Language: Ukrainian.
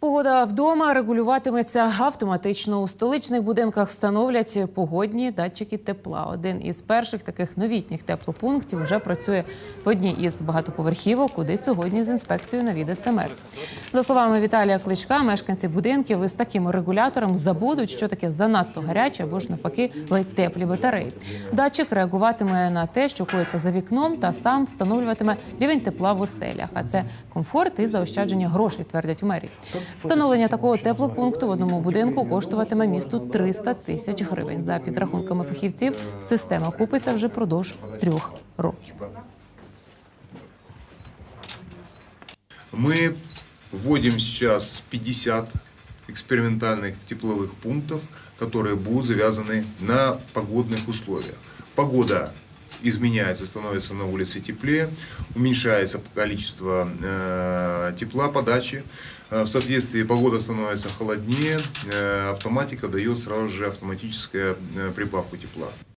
Погода вдома регулюватиметься автоматично. У столичних будинках встановлять погодні датчики тепла. Один із перших таких новітніх теплопунктів вже працює в одній із багатоповерхівок, куди сьогодні з інспекцією навідався мер. За словами Віталія Кличка, мешканці будинків із таким регулятором забудуть, що таке занадто гаряче або ж навпаки ледь теплі батареї. Датчик реагуватиме на те, що коїться за вікном, та сам встановлюватиме рівень тепла в оселях. А це комфорт і заощадження грошей, твердять у мерії. Встановлення такого теплопункту в одному будинку коштуватиме місту 300 тисяч гривень. За підрахунками фахівців, система купиться вже продовж трьох років. Мы вводим сейчас 50 экспериментальных тепловых пунктов, которые будут завязаны на погодных условиях. Погода изменяется, становится на улице теплее, уменьшается количество э, тепла подачи. Э, В соответствии погода становится холоднее, э, автоматика дает сразу же автоматическую э, прибавку тепла.